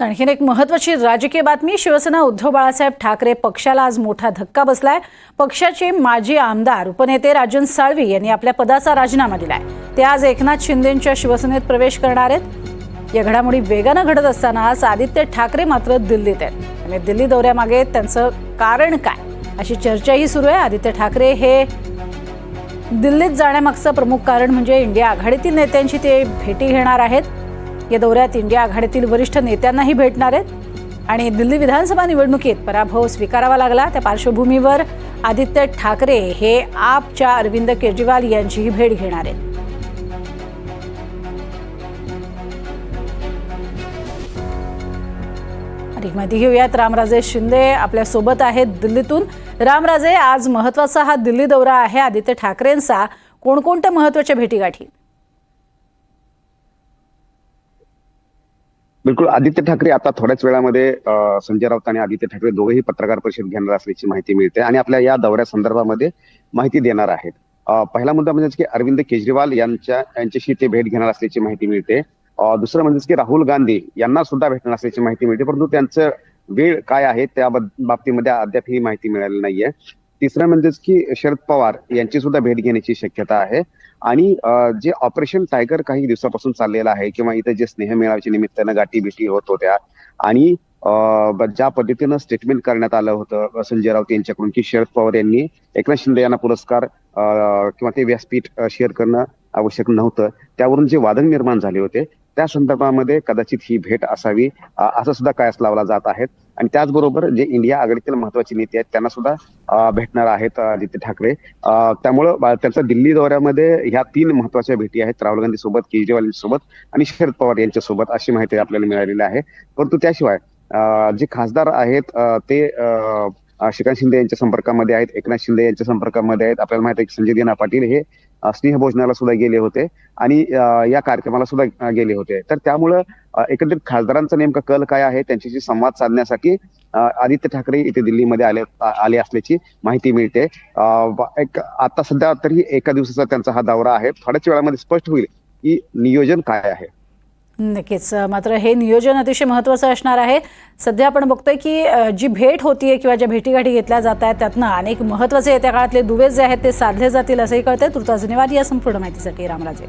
आणखीन एक महत्वाची राजकीय बातमी शिवसेना उद्धव बाळासाहेब ठाकरे पक्षाला आज मोठा धक्का बसलाय. पक्षाचे माजी आमदार उपनेते राजन साळवी यांनी आपल्या पदाचा राजीनामा दिलाय. ते आज एकनाथ शिंदेंच्या शिवसेनेत प्रवेश करणार आहेत. या घडामोडी वेगानं घडत असताना आज आदित्य ठाकरे मात्र दिल्लीत आहेत. आणि दिल्ली दौऱ्यामागे त्यांचं कारण काय? अशी चर्चाही सुरू आहे. आदित्य ठाकरे हे दिल्लीत जाण्यामागचं प्रमुख कारण म्हणजे इंडिया आघाडीतील नेत्यांची ते भेटी घेणार आहेत. या दौऱ्यात इंडिया आघाडीतील वरिष्ठ नेत्यांनाही भेटणार आहेत. आणि दिल्ली विधानसभा निवडणुकीत पराभव स्वीकारावा लागला. त्या पार्श्वभूमीवर आदित्य ठाकरे हे आपच्या अरविंद केजरीवाल यांचीही भेट घेणार आहेत. अधिक माहिती घेऊयात रामराजे शिंदे आपल्यासोबत आहेत दिल्लीतून. रामराजे आज महत्त्वाचा हा दिल्ली दौरा आहे. आदित्य ठाकरेंचा कोणकोणत्या महत्त्वाच्या भेटीगाठी? बिलकुल आदित्य ठाकरे आता थोड्याच वेळामध्ये संजय राऊत आणि आदित्य ठाकरे दोघेही पत्रकार परिषद घेणार असल्याची माहिती मिळते आणि आपल्या या दौऱ्या संदर्भामध्ये माहिती देणार आहेत. पहिला मुद्दा म्हणजे की अरविंद केजरीवाल यांच्या यांच्याशी ते भेट घेणार असल्याची माहिती मिळते. दुसरं म्हणजे की राहुल गांधी यांना सुद्धा भेटणार असल्याची माहिती मिळते परंतु त्यांचं वेळ काय आहे त्या बाबतीमध्ये अद्याप ही माहिती मिळाली नाहीये. तिसरं म्हणजेच की शरद पवार यांची सुद्धा भेट घेण्याची शक्यता आहे. आणि जे ऑपरेशन टायगर काही दिवसापासून चाललेलं आहे किंवा इथे जे स्नेहमेळाव्याच्या निमित्तानं गाठी भेटी होत होत्या आणि ज्या पद्धतीनं स्टेटमेंट करण्यात आलं होतं संजय राऊत यांच्याकडून की शरद पवार यांनी एकनाथ शिंदे यांना पुरस्कार किंवा ते व्यासपीठ शेअर करणं आवश्यक नव्हतं. त्यावरून जे वादन निर्माण झाले होते त्या संदर्भामध्ये कदाचित ही भेट असावी. असं सुद्धा कायस लावला जात आहेत. आणि त्याचबरोबर जे इंडिया आघाडीतील महत्त्वाचे नेते आहेत त्यांना सुद्धा भेटणार आहेत आदित्य ठाकरे. त्यामुळं त्यांचा त्यांच्या दिल्ली दौऱ्यामध्ये ह्या तीन महत्त्वाच्या भेटी आहेत राहुल गांधी सोबत केजरीवाल सोबत आणि शरद पवार यांच्यासोबत अशी माहिती आपल्याला मिळालेली आहे. परंतु त्याशिवाय जे खासदार आहेत ते श्रीकांत शिंदे यांच्या संपर्कामध्ये आहेत एकनाथ शिंदे यांच्या संपर्कामध्ये आहेत. आपल्याला माहिती आहे की संजय दिना पाटील हे स्नेह स्नेहभोजनाला सुद्धा गेले होते आणि या कार्यक्रमाला सुद्धा गेले होते. तर त्यामुळं एकंदरीत खासदारांचा नेमका कल काय आहे त्यांच्याशी संवाद साधण्यासाठी आदित्य ठाकरे इथे दिल्लीमध्ये आले आले असल्याची माहिती मिळते. एक आता सध्या तरी एका दिवसाचा त्यांचा हा दौरा आहे. थोड्याच वेळामध्ये स्पष्ट होईल की नियोजन काय आहे. नक्कीच. मात्र हे नियोजन अतिशय महत्त्वाचं असणार आहे. सध्या आपण बघतोय की जी भेट होतीये किंवा ज्या भेटीगाठी घेतल्या जात आहेत त्यातनं अनेक महत्त्वाचे येत्या काळातले दुवे जे आहेत ते साधले जातील असंही कळतंय. तुर्तास धन्यवाद या संपूर्ण माहितीसाठी. रामराजे.